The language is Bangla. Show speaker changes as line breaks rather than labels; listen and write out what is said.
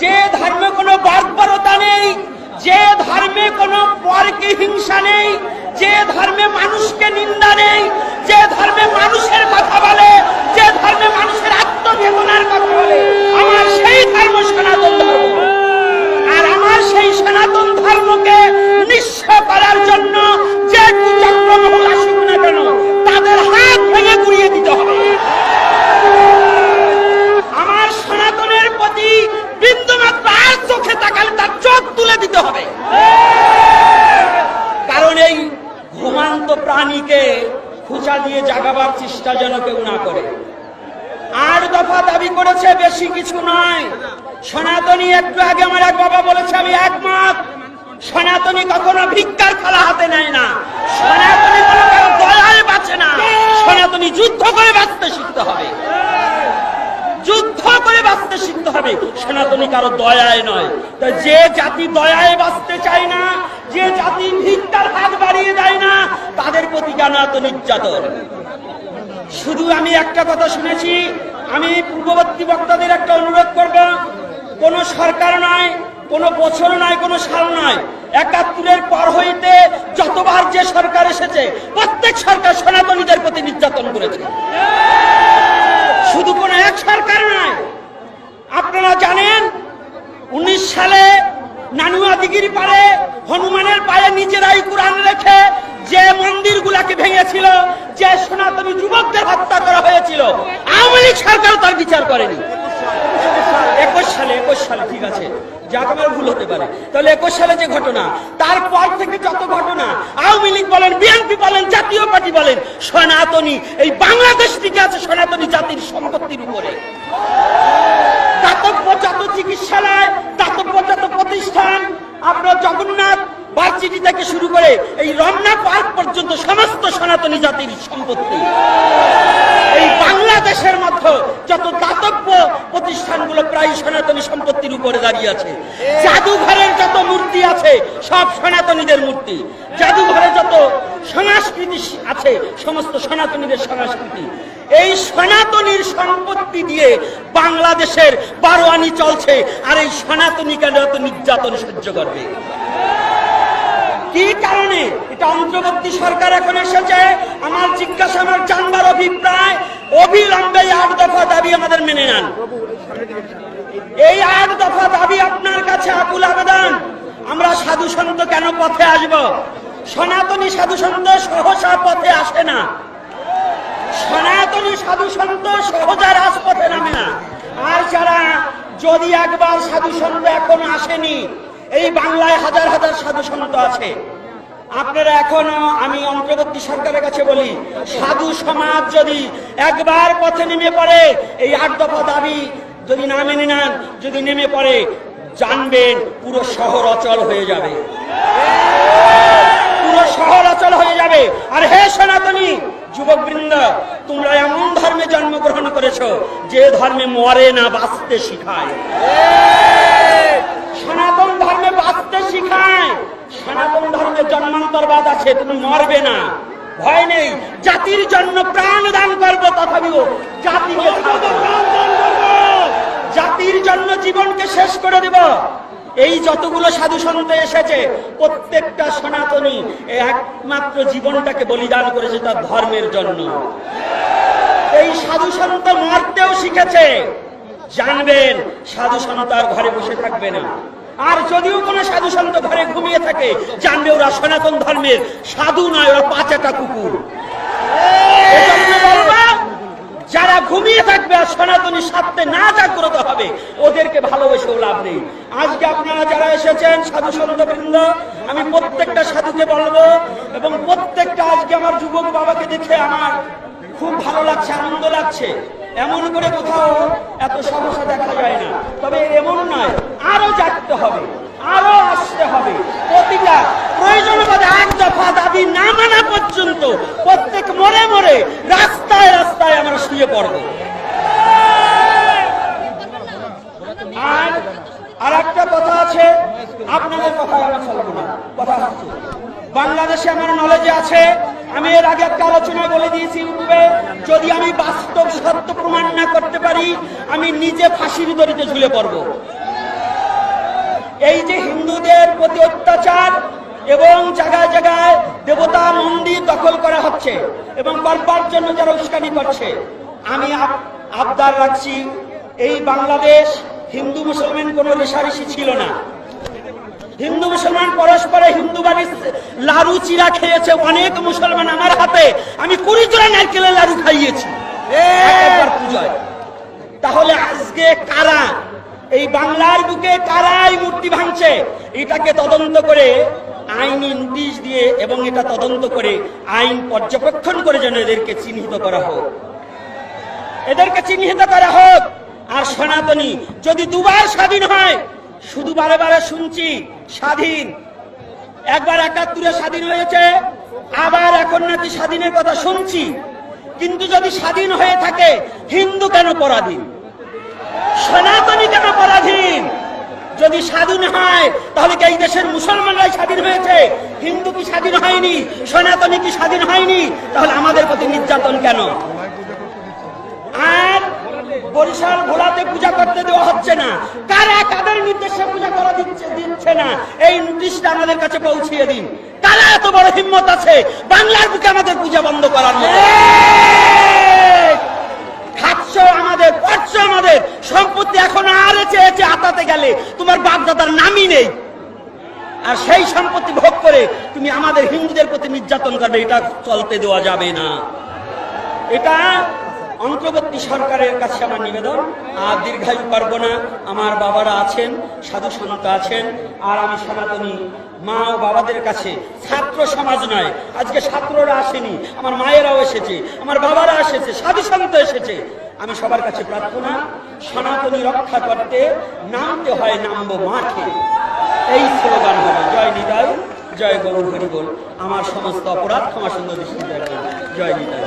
যে ধর্মে কোনো বর্বরতা নেই, যে ধর্মে কোনো পরকে হিংসা নেই, যে ধর্মে মানুষকে নিন্দা নেই, যে ধর্মে মানুষের কথা বলে, যে ধর্মে মানুষের আত্মবেদনার কথা বলে আমার সেই ধর্ম সনাতন ধর্ম আর আমার সেই সনাতন ধর্মকে নিঃস্ব করার জন্য যে কুচক্রমহল আসুক না কেন তাদের হাত ভেঙে গুড়িয়ে দিতে হবে আমার সনাতনের প্রতি বিন্দুমাত্র আর চোখে তাকালে তার চোখ তুলে দিতে হবে কারণ এই ঘুমান্ত প্রাণীকে খুচা দিয়ে জাগাবার চেষ্টা যেন আট দফা দাবি করেছে, বেশি কিছু নয়। সনাতনী একটু আগে আমার এক বাবা বলেছে, আমি একমত। সনাতনী কখনো ভিক্ষার খেলা হাতে নেয় না। সনাতনী বাঁচে না। সনাতনী যুদ্ধ করে বাঁচতে শিখতে হবে। যুদ্ধ করে বাঁচতে শিখতে হবে। সনাতনী কারও দয়ায় নয়। যে জাতি দয়ায় বাঁচতে চায় না, যে জাতি ভিক্ষার হাত বাড়িয়ে দেয় না, তাদের প্রতি কেন এত নির্যাতন। শুধু আমি একটা কথা শুনেছি, আমি পূর্ববর্তী বক্তাদের একটা অনুরোধ করব, কোন সরকার নয় কোন বছর নয় কোন সাল নয় একাত্তরের পর হইতে যতবার যে সরকার এসেছে, প্রত্যেক সরকার সনাতনীদের প্রতি নির্যাতন করেছে। শুধু কোন এক সরকার নয় আপনারা জানেন, উনিশ সালে নানুয়া দিঘির পারে হনুমানের পায়ে নিজেরাই কোরআন রেখে যে মন্দিরগুলাকে ভেঙেছিল, যে সনাতনী যুবকদের হত্যা করা হয়েছিল। আওয়ামী লীগ সরকার তার বিচার করেনি। একুশ সালে একুশ সালে, ঠিক আছে তাহলে একুশ সালে যে ঘটনা, তারপর থেকে যত ঘটনা, আওয়ামী লীগ বলেন এই বাংলাদেশ আছে সনাতনী জাতির সম্পত্তির উপরে। চিকিৎসালয় প্রতিষ্ঠান আপনার জগন্নাথ এই রমনা পার্ক পর্যন্ত সমস্ত সনাতনী জাতির সম্পত্তি। এই বাংলাদেশের মধ্যে যত দাতব্য প্রতিষ্ঠানগুলো প্রায় সনাতনী সম্পত্তির উপরে দাঁড়িয়ে আছে, জাদুঘরের যত মূর্তি আছে, সব সনাতনীদের মূর্তি। জাদুঘরে যত সংস্কৃতি আছে, সমস্ত সনাতনীদের সংস্কৃতি এই সনাতনীর সম্পত্তি দিয়ে বাংলাদেশের বারোয়ানি চলছে, আর এই সনাতনী কেন এত নির্যাতন সহ্য করবে। কি কারণে? এটা অন্তর্বর্তী সরকার এখন এসেছে। আমার জিজ্ঞাসা, আমার জানবার অভিপ্রায়, অবিলম্বে আট দফা দাবি আমাদের মেনে নেন। এই আট দফা দাবি আপনার কাছে আকুল আবেদন? আমরা সাধু সন্ত কেন পথে আসব? সনাতনী সাধু সন্ত সহসা পথে আসে না। সনাতনী সাধু সন্ত সহজে রাজপথে নামে না। আর যারা, যদি একবার সাধু সন্ত এখন আসেনি এই বাংলায় হাজার হাজার সাধু সন্ত আছে। আপনারা এখনও আমি অন্তর্বর্তী সরকারের কাছে বলি, সাধু সমাজ যদি একবার পথে নেমে পড়ে, এই আট দফা দাবি যদি না মেনে নেন, যদি নেমে পড়ে, জানবেন পুরো শহর অচল হয়ে যাবে। পুরো শহর অচল হয়ে যাবে। আর হে সনাতনী যুবক বৃন্দ তোমরা এমন ধর্মে জন্মগ্রহণ করেছ, যে ধর্মে মরে না বাঁচতে শিখায়। সনাতন সনাতন ধর্মে জন্মান্তরবাদ আছে, তুমি মরবে না। ভয় নেই। জাতির জন্য প্রাণ দান করব তথাপিও জাতির জন্য জীবনকে শেষ করে দেব। এই যতগুলো সাধু সন্ত এসেছে, প্রত্যেকটা সনাতনী একমাত্র জীবনটাকে বলিদান করেছে তার ধর্মের জন্য। এই সাধু সন্ত মরতেও শিখেছে। জানবেন, সাধু সন্ত আর ঘরে বসে থাকবে না। আর যদিও কোনো সাধু সন্ত ঘরে ঘুমিয়ে থাকে, জানবে ওরা সনাতন ধর্মের সাধু নয়, ওরা পাঁচাটা কুকুর। যারা ঘুমিয়ে থাকবে আর সনাতনী স্বার্থে না জাগ্রত হবে, ওদেরকে ভালোবেসেও লাভ নেই। আজকে আপনারা যারা এসেছেন, সাধু সন্ত বৃন্দ আমি প্রত্যেকটা সাধুকে বলব, এবং প্রত্যেকটা আজকে আমার যুবক বাবাকে দেখে আমার খুব ভালো লাগছে, আনন্দ লাগছে। এমন করে কোথাও এত সমস্যা দেখা যায় না তবে এমন নয় আরও জাগতে হবে আরও আসতে হবে প্রতিটা প্রয়োজন বোধে এক দফা দাবি না মানা পর্যন্ত প্রত্যেক মরে মরে রাস্তায় রাস্তায় আমরা শুয়ে পড়ব আর আর একটা কথা আছে আপনাদের কথা আমরা চলবো না কথা হচ্ছে বাংলাদেশে আমার নলেজে আছে। আমি এর আগে একটা আলোচনায় বলে দিয়েছি ইউটিউবে, যদি আমি বাস্তব সত্য প্রমাণ না করতে পারি, আমি নিজে ফাঁসির দড়িতে ঝুলে পড়ব। এই যে হিন্দুদের প্রতি অত্যাচার এবং জায়গায় জায়গায় দেবতা মন্দির দখল করা হচ্ছে এবং করবার জন্য যারা উস্কানি করছে, আমি আবদার রাখছি, এই বাংলাদেশ হিন্দু মুসলমান কোনো রেশারেশি ছিল না। হিন্দু মুসলমান পরস্পরে হিন্দু বাড়ি লাড়ু চিরা খেয়েছে অনেক মুসলমান আমার হাতে। আমি কুড়ি জোড়া নারকেলের লাড়ু খাইয়েছি। পূজায়। তাহলে আজকে কারা? এই বাংলার বুকে কারা এই মূর্তি ভাঙছে? এটাকে তদন্ত করে আইনি নোটিশ দিয়ে এবং এটা তদন্ত করে আইন পর্যবেক্ষণ করে যেন এদেরকে চিহ্নিত করা হোক। এদেরকে চিহ্নিত করা হোক। আর সনাতনী যদি দুবার স্বাধীন হয় শুধু বারে বারে শুনছি স্বাধীন। একবার একাত্তরে স্বাধীন হয়েছে, আবার এখন নাকি স্বাধীনের কথা শুনছি। কিন্তু যদি স্বাধীন হয়ে থাকে, হিন্দু কেন পরাধীন? সনাতনী কেন পরাধীন? যদি স্বাধীন হয়, তাহলে কি এই দেশের মুসলমানরাই স্বাধীন হয়েছে? হিন্দু কি স্বাধীন হয়নি? সনাতনী কি স্বাধীন হয়নি? তাহলে আমাদের প্রতি নির্যাতন কেন? আর বরিশাল ভোলাতে পূজা করতে দেওয়া হচ্ছে না। কারা কাদের নির্দেশে পূজা করা দিচ্ছে দিচ্ছে না। এই নোটিশটা আমাদের কাছে পৌঁছিয়ে দিন। কারা এত বড় হিম্মত আছে? বাংলার বুকে আমাদের পূজা বন্ধ করার? খাচ্ছ আমাদের, পড়ছ আমাদের। সম্পত্তি এখন আর চেয়েছে আতাতে গেলে তোমার বাপদাদার নামই নেই। আর সেই সম্পত্তি ভোগ করে তুমি আমাদের হিন্দুদের প্রতি নির্যাতন করবে। এটা চলতে দেওয়া যাবে না। এটা অন্তর্বর্তী সরকারের কাছে আমার নিবেদন, আর দীর্ঘায়ু পারব না। আমার বাবারা আছেন, সাধু সন্ত আছেন, আর আমি সনাতনী মা ও বাবাদের কাছে ছাত্র সমাজ নয়। আজকে ছাত্ররা আসেনি, আমার মায়েরাও এসেছে, আমার বাবারা এসেছে, সাধু সন্ত এসেছে। আমি সবার কাছে প্রার্থনা, সনাতনী রক্ষা করতে নামতে হয়, নামবো মাঠে। এই স্লোগান হবে, জয় নিতাই, জয় গৌর হরিবোল। আমার সমস্ত অপরাধ ক্ষমা সুন্দর জয় নিতাই।